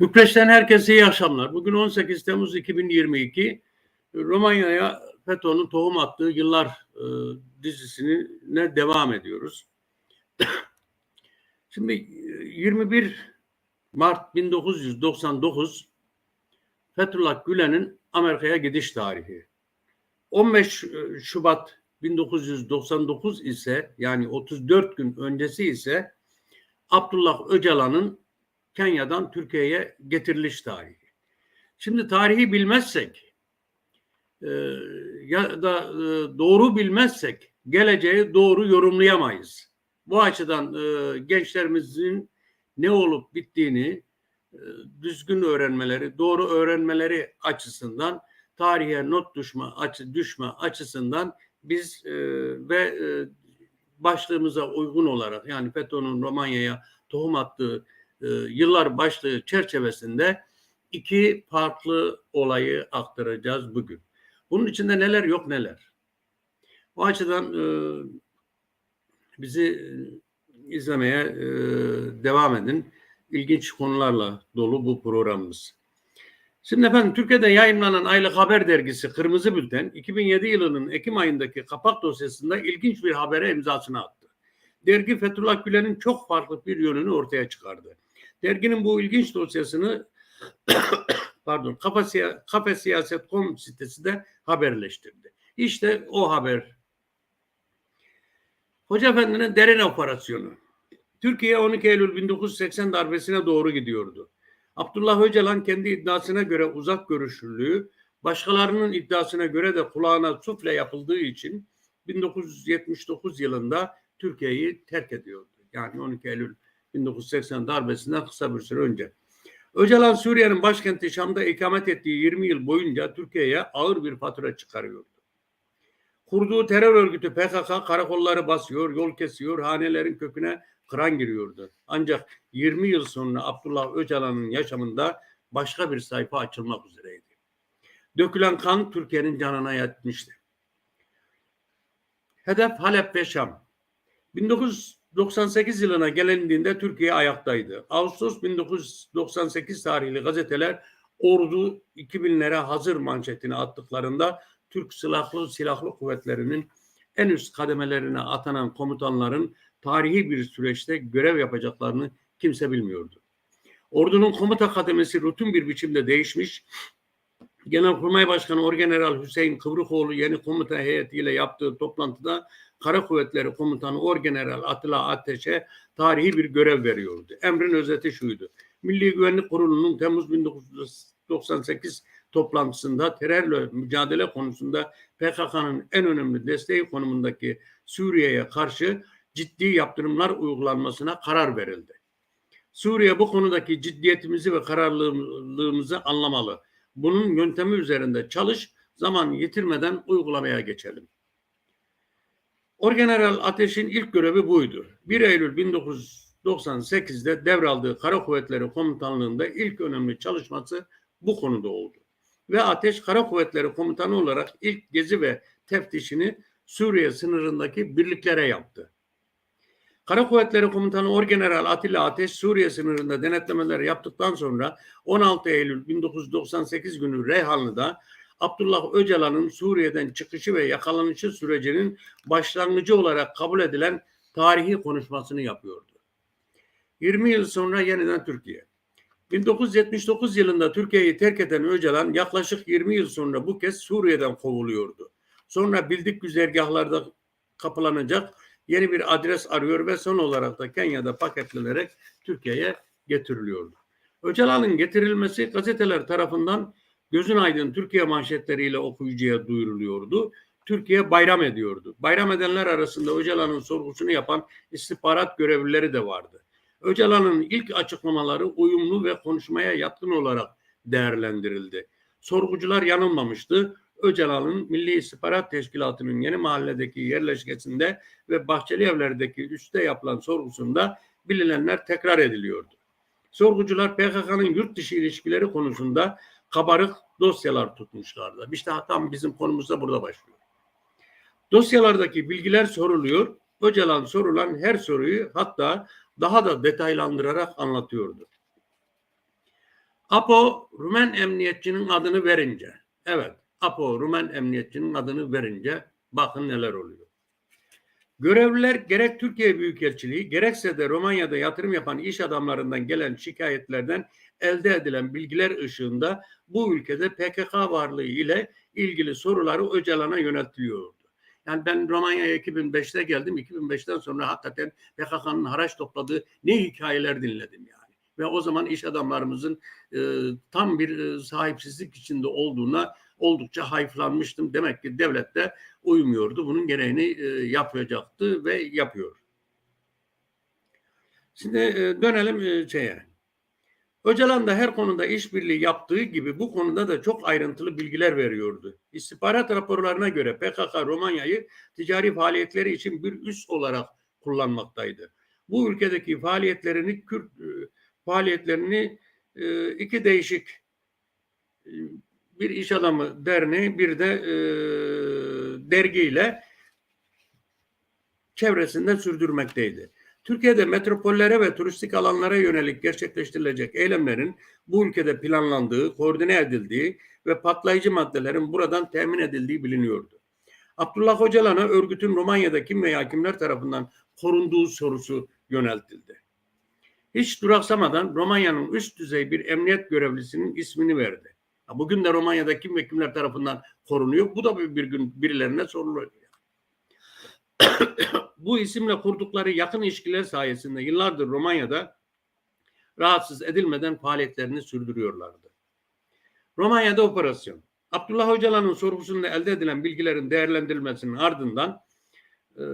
Bükreş'ten herkese iyi akşamlar. Bugün 18 Temmuz 2022. Romanya'ya FETÖ'nün tohum attığı yıllar e, dizisine devam ediyoruz. Şimdi e, 21 Mart 1999 Fethullah Gülen'in Amerika'ya gidiş tarihi. 15 Şubat 1999 ise yani 34 gün öncesi ise Abdullah Öcalan'ın Kenya'dan Türkiye'ye getiriliş tarihi. Şimdi tarihi bilmezsek e, ya da e, doğru bilmezsek geleceği doğru yorumlayamayız. Bu açıdan e, gençlerimizin ne olup bittiğini e, düzgün öğrenmeleri, doğru öğrenmeleri açısından tarihe not düşme, açı, düşme açısından biz e, ve e, başlığımıza uygun olarak yani FETÖ'nün Romanya'ya tohum attığı e, yıllar başlığı çerçevesinde iki farklı olayı aktaracağız bugün. Bunun içinde neler yok neler. O açıdan e, bizi e, izlemeye devam edin. İlginç konularla dolu bu programımız. Şimdi efendim Türkiye'de yayınlanan aylık haber dergisi Kırmızı Bülten 2007 yılının Ekim ayındaki kapak dosyasında ilginç bir habere imzasını attı. Dergi Fethullah Gülen'in çok farklı bir yönünü ortaya çıkardı. Derginin bu ilginç dosyasını pardon Kafa, Kafa Siyaset.com sitesi de haberleştirdi. İşte o haber. Hoca Efendi'nin derin operasyonu. Türkiye 12 Eylül 1980 darbesine doğru gidiyordu. Abdullah Öcalan kendi iddiasına göre uzak görüşlülüğü, başkalarının iddiasına göre de kulağına sufle yapıldığı için 1979 yılında Türkiye'yi terk ediyordu. Yani 12 Eylül 1980 darbesinden kısa bir süre önce. Öcalan Suriye'nin başkenti Şam'da ikamet ettiği 20 yıl boyunca Türkiye'ye ağır bir fatura çıkarıyordu. Kurduğu terör örgütü PKK karakolları basıyor, yol kesiyor, hanelerin köküne kıran giriyordu. Ancak 20 yıl sonra Abdullah Öcalan'ın yaşamında başka bir sayfa açılmak üzereydi. Dökülen kan Türkiye'nin canına yatmıştı. Hedef Halep ve Şam. 1998 yılına gelindiğinde Türkiye ayaktaydı. Ağustos 1998 tarihli gazeteler ordu 2000'lere hazır manşetini attıklarında Türk Silahlı Silahlı Kuvvetleri'nin en üst kademelerine atanan komutanların tarihi bir süreçte görev yapacaklarını kimse bilmiyordu. Ordunun komuta kademesi rutin bir biçimde değişmiş. Genelkurmay Başkanı Orgeneral Hüseyin Kıvrıkoğlu yeni komuta heyetiyle yaptığı toplantıda Kara Kuvvetleri Komutanı Orgeneral Atilla Ateş'e tarihi bir görev veriyordu. Emrin özeti şuydu. Milli Güvenlik Kurulu'nun Temmuz 1998 toplantısında terörle mücadele konusunda PKK'nın en önemli desteği konumundaki Suriye'ye karşı ciddi yaptırımlar uygulanmasına karar verildi. Suriye bu konudaki ciddiyetimizi ve kararlılığımızı anlamalı. Bunun yöntemi üzerinde çalış, zaman yitirmeden uygulamaya geçelim. Orgeneral Ateş'in ilk görevi buydu. 1 Eylül 1998'de devraldığı Kara Kuvvetleri Komutanlığı'nda ilk önemli çalışması bu konuda oldu. Ve Ateş Kara Kuvvetleri Komutanı olarak ilk gezi ve teftişini Suriye sınırındaki birliklere yaptı. Kara Kuvvetleri Komutanı Orgeneral Atilla Ateş Suriye sınırında denetlemeler yaptıktan sonra 16 Eylül 1998 günü Reyhanlı'da Abdullah Öcalan'ın Suriye'den çıkışı ve yakalanışı sürecinin başlangıcı olarak kabul edilen tarihi konuşmasını yapıyordu. 20 yıl sonra yeniden Türkiye. 1979 yılında Türkiye'yi terk eden Öcalan yaklaşık 20 yıl sonra bu kez Suriye'den kovuluyordu. Sonra bildik güzergahlarda kapılanacak yeni bir adres arıyor ve son olarak da Kenya'da paketlenerek Türkiye'ye getiriliyordu. Öcalan'ın getirilmesi gazeteler tarafından gözün aydın Türkiye manşetleriyle okuyucuya duyuruluyordu. Türkiye bayram ediyordu. Bayram edenler arasında Öcalan'ın sorgusunu yapan istihbarat görevlileri de vardı. Öcalan'ın ilk açıklamaları uyumlu ve konuşmaya yatkın olarak değerlendirildi. Sorgucular yanılmamıştı. Öcalan'ın Milli İstihbarat Teşkilatı'nın yeni mahalledeki yerleşkesinde ve Bahçeli Evler'deki üstte yapılan sorgusunda bilinenler tekrar ediliyordu. Sorgucular PKK'nın yurt dışı ilişkileri konusunda kabarık dosyalar tutmuşlardı. İşte tam bizim konumuz da burada başlıyor. Dosyalardaki bilgiler soruluyor. Öcalan sorulan her soruyu hatta daha da detaylandırarak anlatıyordu. Apo Rumen emniyetçinin adını verince, evet Apo Rumen emniyetçinin adını verince bakın neler oluyor. Görevliler gerek Türkiye Büyükelçiliği gerekse de Romanya'da yatırım yapan iş adamlarından gelen şikayetlerden elde edilen bilgiler ışığında bu ülkede PKK varlığı ile ilgili soruları Öcalan'a yöneltiliyordu. Yani ben Romanya'ya 2005'te geldim. 2005'ten sonra hakikaten PKK'nın haraç topladığı ne hikayeler dinledim yani. Ve o zaman iş adamlarımızın e, tam bir e, sahipsizlik içinde olduğuna oldukça hayıflanmıştım. Demek ki devlet de uymuyordu. Bunun gereğini e, yapacaktı ve yapıyor. Şimdi e, dönelim e, şeye. Öcalan da her konuda işbirliği yaptığı gibi bu konuda da çok ayrıntılı bilgiler veriyordu. İstihbarat raporlarına göre PKK Romanya'yı ticari faaliyetleri için bir üs olarak kullanmaktaydı. Bu ülkedeki faaliyetlerini Kürt e, faaliyetlerini e, iki değişik bir iş adamı derneği bir de e, dergiyle çevresinde sürdürmekteydi. Türkiye'de metropollere ve turistik alanlara yönelik gerçekleştirilecek eylemlerin bu ülkede planlandığı, koordine edildiği ve patlayıcı maddelerin buradan temin edildiği biliniyordu. Abdullah Öcalan'a örgütün Romanya'da kim veya kimler tarafından korunduğu sorusu yöneltildi. Hiç duraksamadan Romanya'nın üst düzey bir emniyet görevlisinin ismini verdi. Bugün de Romanya'da kim ve kimler tarafından korunuyor? Bu da bir gün birilerine soruluyor. Bu isimle kurdukları yakın ilişkiler sayesinde yıllardır Romanya'da rahatsız edilmeden faaliyetlerini sürdürüyorlardı. Romanya'da operasyon. Abdullah Öcalan'ın sorgusunda elde edilen bilgilerin değerlendirilmesinin ardından e,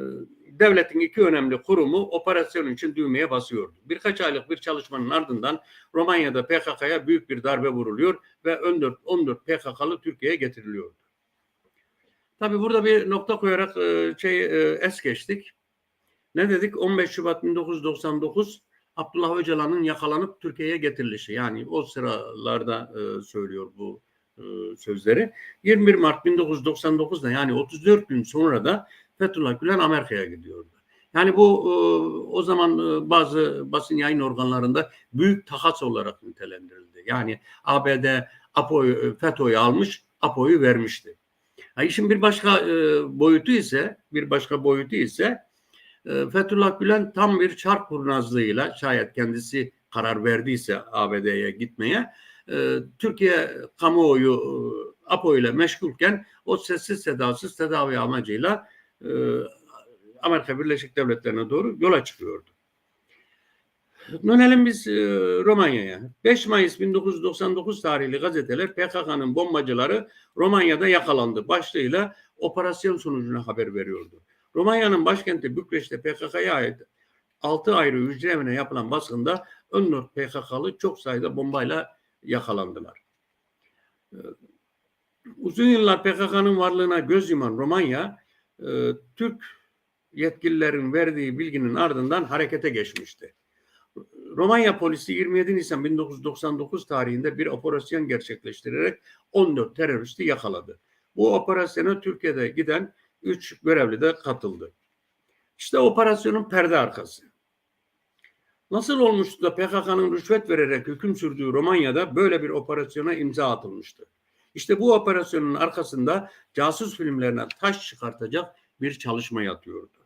devletin iki önemli kurumu operasyon için düğmeye basıyordu. Birkaç aylık bir çalışmanın ardından Romanya'da PKK'ya büyük bir darbe vuruluyor ve 14, 14 PKK'lı Türkiye'ye getiriliyordu. Tabii burada bir nokta koyarak e, şey e, es geçtik. Ne dedik? 15 Şubat 1999 Abdullah Öcalan'ın yakalanıp Türkiye'ye getirilişi. Yani o sıralarda e, söylüyor bu sözleri. 21 Mart 1999'da yani 34 gün sonra da Fethullah Gülen Amerika'ya gidiyordu. Yani bu e, o zaman e, bazı basın yayın organlarında büyük takas olarak nitelendirildi. Yani ABD APO'yu FETÖ'yü almış, APO'yu vermişti. Ha, işin bir başka e, boyutu ise, bir başka boyutu ise e, Fethullah Gülen tam bir çark kurnazlığıyla şayet kendisi karar verdiyse ABD'ye gitmeye e, Türkiye kamuoyu e, APO ile meşgulken o sessiz sedasız tedavi amacıyla e, Amerika Birleşik Devletleri'ne doğru yola çıkıyordu. Dönelim biz e, Romanya'ya. 5 Mayıs 1999 tarihli gazeteler PKK'nın bombacıları Romanya'da yakalandı başlığıyla operasyon sonucuna haber veriyordu. Romanya'nın başkenti Bükreş'te PKK'ya ait 6 ayrı hücre evine yapılan baskında 14 PKK'lı çok sayıda bombayla yakalandılar. E, uzun yıllar PKK'nın varlığına göz yuman Romanya, e, Türk yetkililerin verdiği bilginin ardından harekete geçmişti. Romanya polisi 27 Nisan 1999 tarihinde bir operasyon gerçekleştirerek 14 teröristi yakaladı. Bu operasyona Türkiye'de giden 3 görevli de katıldı. İşte operasyonun perde arkası. Nasıl olmuştu da PKK'nın rüşvet vererek hüküm sürdüğü Romanya'da böyle bir operasyona imza atılmıştı? İşte bu operasyonun arkasında casus filmlerine taş çıkartacak bir çalışma yatıyordu.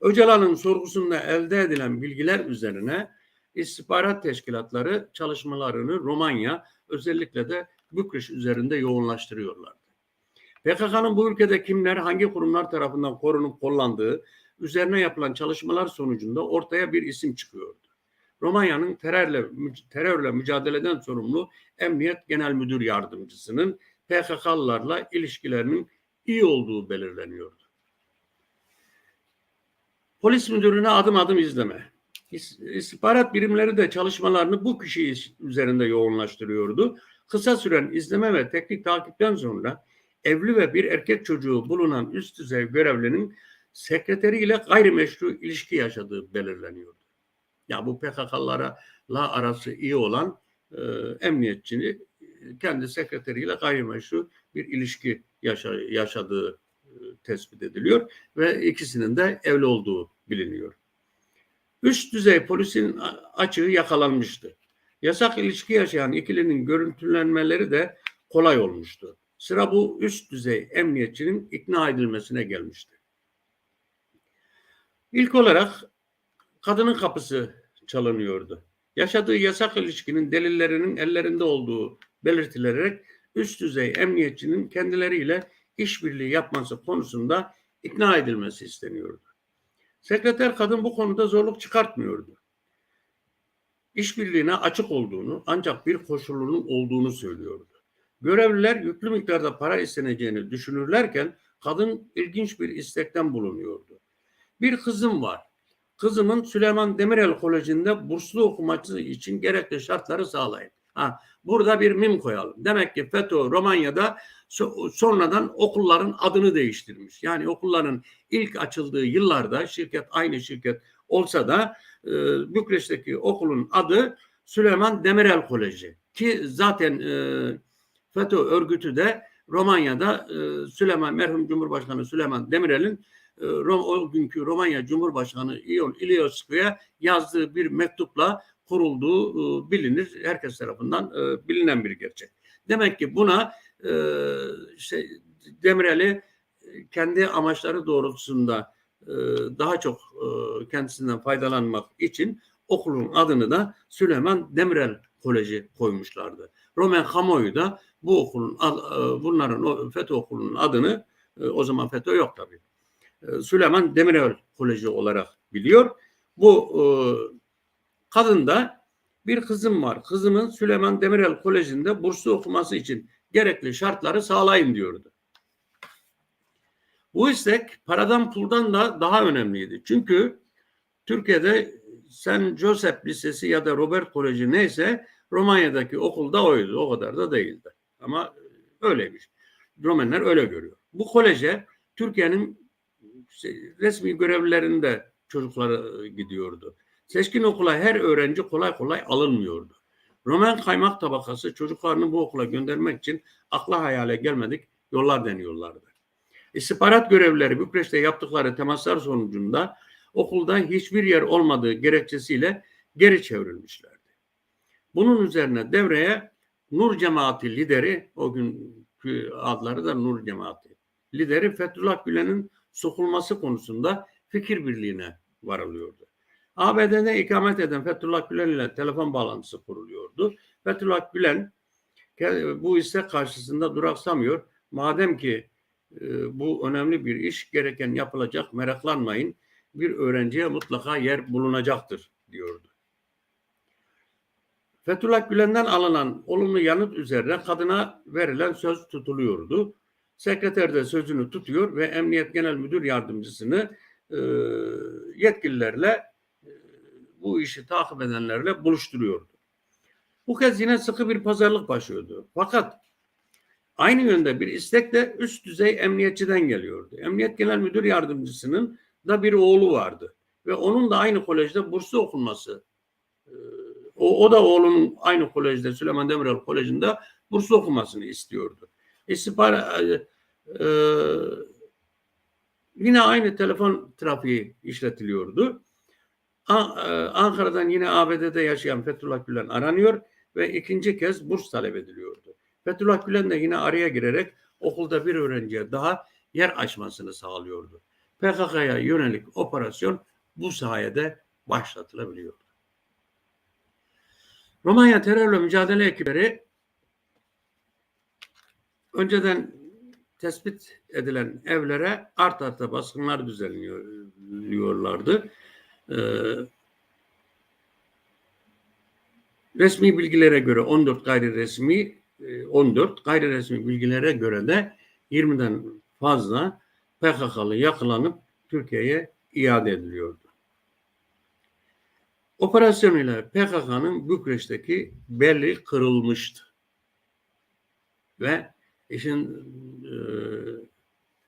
Öcalan'ın sorgusunda elde edilen bilgiler üzerine istihbarat teşkilatları çalışmalarını Romanya özellikle de Bükreş üzerinde yoğunlaştırıyorlardı. PKK'nın bu ülkede kimler hangi kurumlar tarafından korunup kollandığı üzerine yapılan çalışmalar sonucunda ortaya bir isim çıkıyordu. Romanya'nın terörle, terörle mücadeleden sorumlu Emniyet Genel Müdür Yardımcısının PKK'lılarla ilişkilerinin iyi olduğu belirleniyordu. Polis müdürüne adım adım izleme. İstihbarat birimleri de çalışmalarını bu kişi üzerinde yoğunlaştırıyordu. Kısa süren izleme ve teknik takipten sonra evli ve bir erkek çocuğu bulunan üst düzey görevlinin sekreteriyle gayrimeşru ilişki yaşadığı belirleniyordu. Ya bu PKK'lara la arası iyi olan e, emniyetçini kendi sekreteriyle gayrimeşru bir ilişki yaşa, yaşadığı e, tespit ediliyor ve ikisinin de evli olduğu biliniyor. Üst düzey polisin açığı yakalanmıştı. Yasak ilişki yaşayan ikilinin görüntülenmeleri de kolay olmuştu. Sıra bu üst düzey emniyetçinin ikna edilmesine gelmişti. İlk olarak kadının kapısı çalınıyordu. Yaşadığı yasak ilişkinin delillerinin ellerinde olduğu belirtilerek üst düzey emniyetçinin kendileriyle işbirliği yapması konusunda ikna edilmesi isteniyordu. Sekreter kadın bu konuda zorluk çıkartmıyordu. İşbirliğine açık olduğunu ancak bir koşulunun olduğunu söylüyordu. Görevliler yüklü miktarda para isteneceğini düşünürlerken kadın ilginç bir istekten bulunuyordu. Bir kızım var. Kızımın Süleyman Demirel Koleji'nde burslu okuması için gerekli şartları sağlayın. Ha, burada bir mim koyalım. Demek ki FETÖ Romanya'da so- sonradan okulların adını değiştirmiş. Yani okulların ilk açıldığı yıllarda şirket aynı şirket olsa da e, Bükreş'teki okulun adı Süleyman Demirel Koleji. Ki zaten e, FETÖ örgütü de Romanya'da e, Süleyman merhum Cumhurbaşkanı Süleyman Demirel'in Rom, o günkü Romanya Cumhurbaşkanı İon İlyoscu'ya yazdığı bir mektupla kurulduğu e, bilinir. Herkes tarafından e, bilinen bir gerçek. Demek ki buna e, işte Demirel'i kendi amaçları doğrultusunda daha çok kendisinden faydalanmak için okulun adını da Süleyman Demirel Koleji koymuşlardı. Roman kamuoyu da bu okulun bunların FETÖ okulunun adını o zaman FETÖ yok tabii. E, Süleyman Demirel Koleji olarak biliyor. Bu e, kadın da bir kızım var. Kızımın Süleyman Demirel Koleji'nde burslu okuması için gerekli şartları sağlayın diyordu. Bu istek paradan puldan da daha önemliydi. Çünkü Türkiye'de St. Joseph Lisesi ya da Robert Koleji neyse Romanya'daki okulda oydu. O kadar da değildi. Ama öyleymiş. Romenler öyle görüyor. Bu koleje Türkiye'nin resmi görevlilerinde çocukları gidiyordu. Seçkin okula her öğrenci kolay kolay alınmıyordu. Roman kaymak tabakası çocuklarını bu okula göndermek için akla hayale gelmedik yollar deniyorlardı. İstihbarat görevlileri Bükreş'te yaptıkları temaslar sonucunda okulda hiçbir yer olmadığı gerekçesiyle geri çevrilmişlerdi. Bunun üzerine devreye Nur Cemaati lideri, o günkü adları da Nur Cemaati lideri Fethullah Gülen'in sokulması konusunda fikir birliğine varılıyordu. ABD'de ikamet eden Fethullah Gülen ile telefon bağlantısı kuruluyordu. Fethullah Gülen bu istek karşısında duraksamıyor. Madem ki e, bu önemli bir iş gereken yapılacak meraklanmayın bir öğrenciye mutlaka yer bulunacaktır diyordu. Fethullah Gülen'den alınan olumlu yanıt üzerine kadına verilen söz tutuluyordu. Sekreter de sözünü tutuyor ve Emniyet Genel Müdür Yardımcısını e, yetkililerle e, bu işi takip edenlerle buluşturuyordu. Bu kez yine sıkı bir pazarlık başlıyordu. Fakat aynı yönde bir istek de üst düzey emniyetçiden geliyordu. Emniyet Genel Müdür Yardımcısının da bir oğlu vardı ve onun da aynı kolejde burslu okunması e, o, o da oğlunun aynı kolejde Süleyman Demirel Koleji'nde burslu okumasını istiyordu. İstihbarat e, e, yine aynı telefon trafiği işletiliyordu. E, Ankara'dan yine ABD'de yaşayan Fethullah Gülen aranıyor ve ikinci kez burs talep ediliyordu. Fethullah Gülen de yine araya girerek okulda bir öğrenciye daha yer açmasını sağlıyordu. PKK'ya yönelik operasyon bu sayede başlatılabiliyordu. Romanya terörle mücadele ekipleri önceden tespit edilen evlere art arta baskınlar düzenliyorlardı. Ee, resmi bilgilere göre 14 gayri resmi 14 gayri resmi bilgilere göre de 20'den fazla PKK'lı yakalanıp Türkiye'ye iade ediliyordu. Operasyonuyla PKK'nın Bükreş'teki belli kırılmıştı. Ve işin e,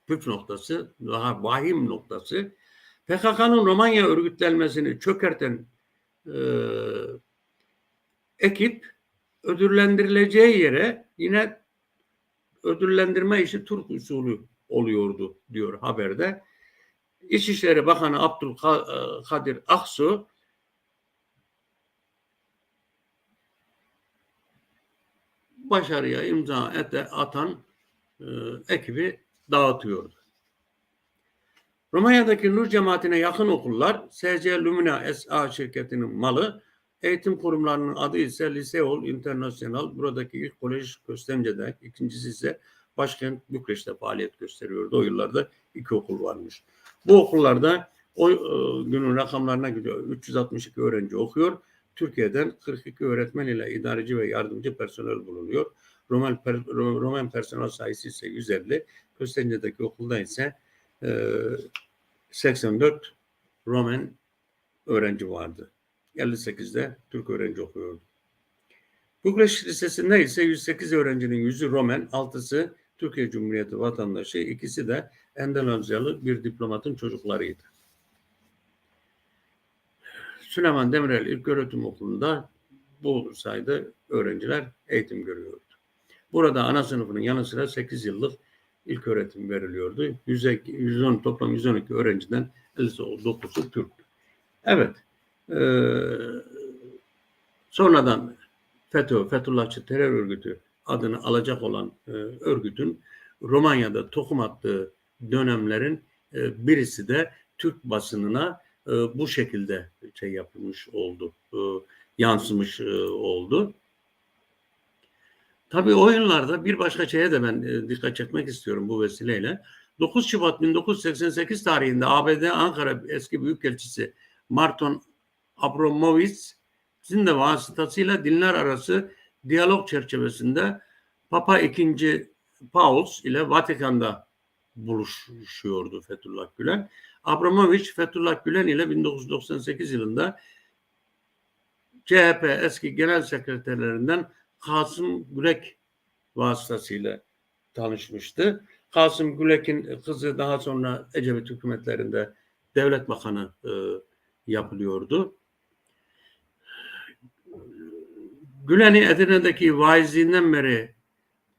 püf noktası, daha vahim noktası PKK'nın Romanya örgütlenmesini çökerten e, ekip ödüllendirileceği yere yine ödüllendirme işi Türk usulü oluyordu diyor haberde. İçişleri Bakanı Abdülkadir Aksu başarıya imza ete, atan e, ekibi dağıtıyordu. Romanya'daki Nur cemaatine yakın okullar SC Lumina SA şirketinin malı. Eğitim kurumlarının adı ise Liseol International. Buradaki ilk kolej Köstence'de, ikincisi ise başkent Bükreş'te faaliyet gösteriyordu. O yıllarda iki okul varmış. Bu okullarda o e, günün rakamlarına göre 362 öğrenci okuyor. Türkiye'den 42 öğretmen ile idareci ve yardımcı personel bulunuyor. Roman, Roman personel sayısı ise 150. Köstence'deki okulda ise e, 84 Roman öğrenci vardı. 58'de Türk öğrenci okuyordu. Bükreş Lisesi'nde ise 108 öğrencinin 100'ü Roman, 6'sı Türkiye Cumhuriyeti vatandaşı, ikisi de Endonezyalı bir diplomatın çocuklarıydı. Süleyman Demirel İlköğretim Okulu'nda bu sayede öğrenciler eğitim görüyordu. Burada ana sınıfının yanı sıra 8 yıllık ilk öğretim veriliyordu. 110 toplam 112 öğrenciden 59'u Türktü. Evet. E, sonradan FETÖ, Fethullahçı terör örgütü adını alacak olan e, örgütün Romanya'da tohum attığı dönemlerin e, birisi de Türk basınına e, bu şekilde şey yapılmış oldu, e, yansımış e, oldu. Tabii oyunlarda bir başka şeye de ben e, dikkat çekmek istiyorum bu vesileyle. 9 Şubat 1988 tarihinde ABD Ankara eski Büyükelçisi Marton Abramovitz'in de vasıtasıyla dinler arası diyalog çerçevesinde Papa II. Paus ile Vatikan'da buluşuyordu Fethullah Gülen. Abramovich Fethullah Gülen ile 1998 yılında CHP eski genel sekreterlerinden Kasım Gülek vasıtasıyla tanışmıştı. Kasım Gülek'in kızı daha sonra Ecevit hükümetlerinde devlet bakanı e, yapılıyordu. Gülen'i Edirne'deki vaizliğinden beri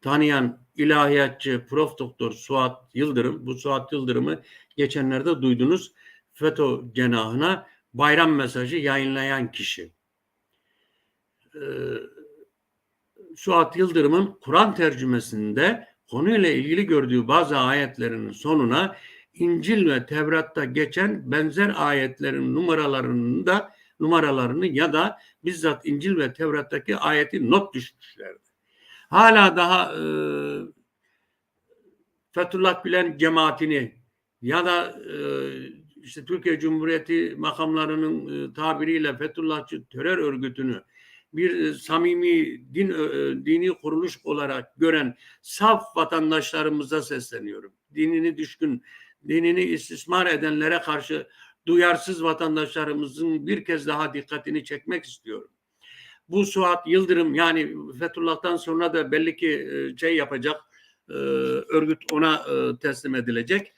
tanıyan ilahiyatçı Prof. Doktor Suat Yıldırım, bu Suat Yıldırım'ı geçenlerde duydunuz. FETÖ cenahına bayram mesajı yayınlayan kişi. Ee, Suat Yıldırım'ın Kur'an tercümesinde konuyla ilgili gördüğü bazı ayetlerinin sonuna İncil ve Tevrat'ta geçen benzer ayetlerin numaralarını da numaralarını ya da bizzat İncil ve Tevrat'taki ayeti not düşmüşlerdi. Hala daha e, Fethullah Gülen cemaatini ya da e, işte Türkiye Cumhuriyeti makamlarının e, tabiriyle Fethullahçı terör örgütünü bir e, samimi din e, dini kuruluş olarak gören saf vatandaşlarımıza sesleniyorum. Dinini düşkün, dinini istismar edenlere karşı duyarsız vatandaşlarımızın bir kez daha dikkatini çekmek istiyorum. Bu Suat Yıldırım yani Fethullah'tan sonra da belli ki e, şey yapacak örgüt ona teslim edilecek.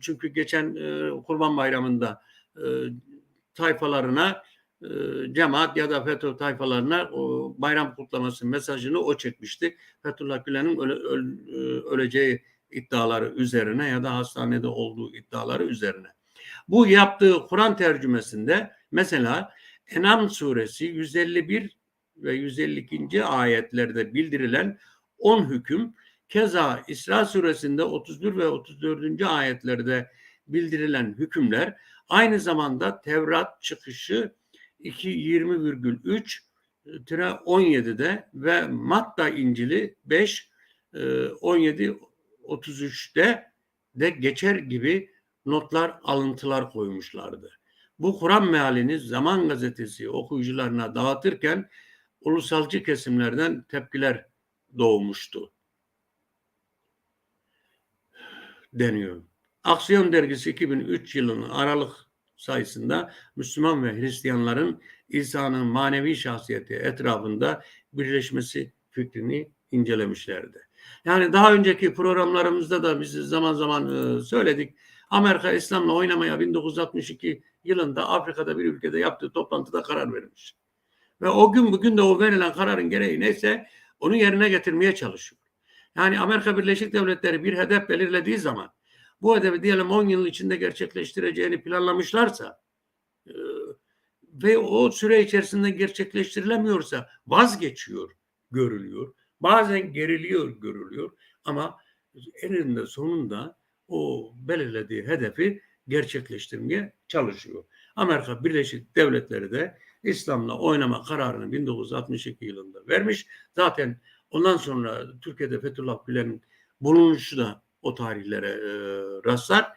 Çünkü geçen Kurban Bayramı'nda tayfalarına cemaat ya da FETÖ tayfalarına bayram kutlaması mesajını o çekmişti. Fethullah Gülen'in öle, öleceği iddiaları üzerine ya da hastanede olduğu iddiaları üzerine. Bu yaptığı Kur'an tercümesinde mesela Enam suresi 151 ve 152. ayetlerde bildirilen 10 hüküm keza İsra suresinde 31 ve 34. ayetlerde bildirilen hükümler aynı zamanda Tevrat çıkışı 2.20,3 tire 17'de ve Matta İncil'i 5 17 33'te de geçer gibi notlar, alıntılar koymuşlardı. Bu Kur'an mealini Zaman Gazetesi okuyucularına dağıtırken ulusalcı kesimlerden tepkiler doğmuştu. Deniyor. Aksiyon dergisi 2003 yılının Aralık sayısında Müslüman ve Hristiyanların İsa'nın manevi şahsiyeti etrafında birleşmesi fikrini incelemişlerdi. Yani daha önceki programlarımızda da biz zaman zaman e, söyledik. Amerika İslam'la oynamaya 1962 yılında Afrika'da bir ülkede yaptığı toplantıda karar vermiş. Ve o gün bugün de o verilen kararın gereği neyse onu yerine getirmeye çalışıyor. Yani Amerika Birleşik Devletleri bir hedef belirlediği zaman bu hedefi diyelim 10 yıl içinde gerçekleştireceğini planlamışlarsa e, ve o süre içerisinde gerçekleştirilemiyorsa vazgeçiyor görülüyor. Bazen geriliyor görülüyor ama eninde sonunda o belirlediği hedefi gerçekleştirmeye çalışıyor. Amerika Birleşik Devletleri de İslam'la oynama kararını 1962 yılında vermiş. Zaten ondan sonra Türkiye'de Fethullah Gülen'in bulunuşu da o tarihlere e, rastlar.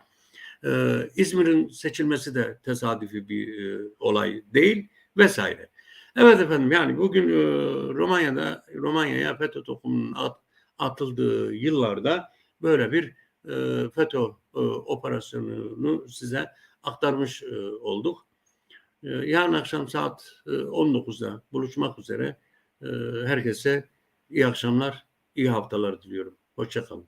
E, İzmir'in seçilmesi de tesadüfi bir e, olay değil vesaire. Evet efendim yani bugün e, Romanya'da Romanya'ya FETÖ tohumunun at, atıldığı yıllarda böyle bir e, FETÖ e, operasyonunu size aktarmış e, olduk. E, yarın akşam saat e, 19'da buluşmak üzere. E, herkese iyi akşamlar, iyi haftalar diliyorum. Hoşçakalın.